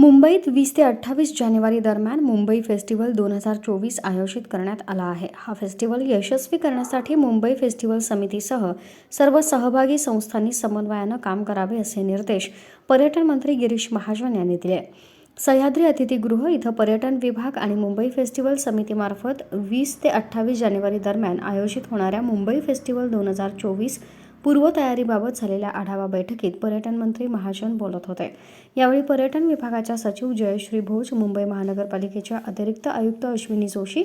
मुंबईत वीस ते अठ्ठावीस जानेवारी दरम्यान मुंबई फेस्टिवल दोन हजार चोवीस आयोजित करण्यात आला आहे. हा फेस्टिवल यशस्वी करण्यासाठी मुंबई फेस्टिवल समितीसह सर्व सहभागी संस्थांनी समन्वयानं काम करावे असे निर्देश पर्यटन मंत्री गिरीश महाजन यांनी दिले. सह्याद्री अतिथीगृह इथं पर्यटन विभाग आणि मुंबई फेस्टिवल समितीमार्फत वीस ते अठ्ठावीस जानेवारी दरम्यान आयोजित होणाऱ्या मुंबई फेस्टिवल दोन हजार चोवीस पूर्वतयारीबाबत झालेल्या आढावा बैठकीत पर्यटन मंत्री महाजन बोलत होते. यावेळी पर्यटन विभागाच्या सचिव जयश्री भोज मुंबई महानगरपालिकेच्या अतिरिक्त आयुक्त अश्विनी जोशी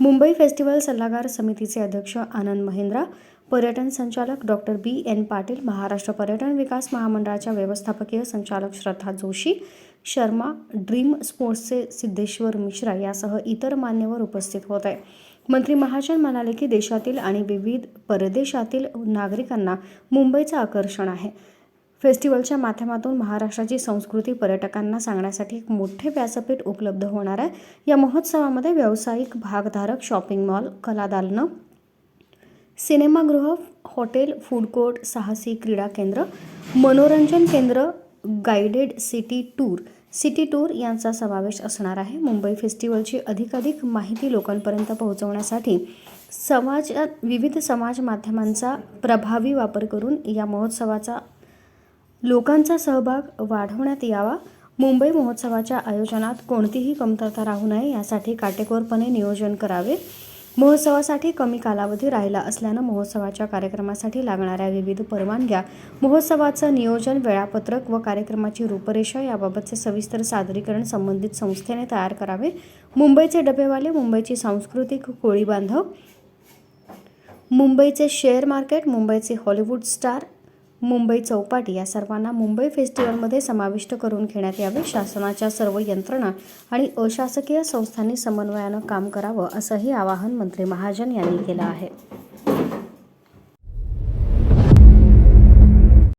मुंबई फेस्टिवल सल्लागार समितीचे अध्यक्ष आनंद महिंद्रा पर्यटन संचालक doctor B. N. Patil Maharashtra पर्यटन विकास महामंडळाच्या व्यवस्थापकीय संचालक श्रद्धा जोशी शर्मा ड्रीम स्पोर्ट्सचे सिद्धेश्वर मिश्रा यासह इतर मान्यवर उपस्थित होते. मंत्री महाजन म्हणाले की देशातील आणि विविध परदेशातील नागरिकांना मुंबईचं आकर्षण आहे. फेस्टिवलच्या माध्यमातून महाराष्ट्राची संस्कृती पर्यटकांना सांगण्यासाठी एक मोठे व्यासपीठ उपलब्ध होणार आहे. या महोत्सवामध्ये व्यावसायिक भागधारक शॉपिंग मॉल कलादालनं सिनेमागृह हॉटेल फूड कोर्ट साहसी क्रीडा केंद्र मनोरंजन केंद्र guided city tour city tour यांचा समावेश असणार आहे. मुंबई फेस्टिवलची अधिकाधिक माहिती लोकांपर्यंत पोहोचवण्यासाठी समाजात विविध समाज माध्यमांचा प्रभावी वापर करून या महोत्सवाचा लोकांचा सहभाग वाढवण्यात यावा. मुंबई महोत्सवाच्या आयोजनात कोणतीही कमतरता राहू नये यासाठी काटेकोरपणे नियोजन करावे. महोत्सवासाठी कमी कालावधी राहिला असल्यानं महोत्सवाच्या कार्यक्रमासाठी लागणाऱ्या विविध परवानग्या महोत्सवाचं नियोजन वेळापत्रक व कार्यक्रमाची रूपरेषा याबाबतचे सविस्तर सादरीकरण संबंधित संस्थेने तयार करावे. मुंबईचे डबेवाले मुंबईची सांस्कृतिक कोळी बांधव मुंबईचे शेअर मार्केट मुंबईचे हॉलिवूड स्टार मुंबई चौपाटी या सर्वांना मुंबई फेस्टिवलमध्ये समाविष्ट करून घेण्यात यावे. शासनाच्या सर्व यंत्रणा आणि अशासकीय संस्थांनी समन्वयानं काम करावं असंही आवाहन मंत्री महाजन यांनी केलं आहे.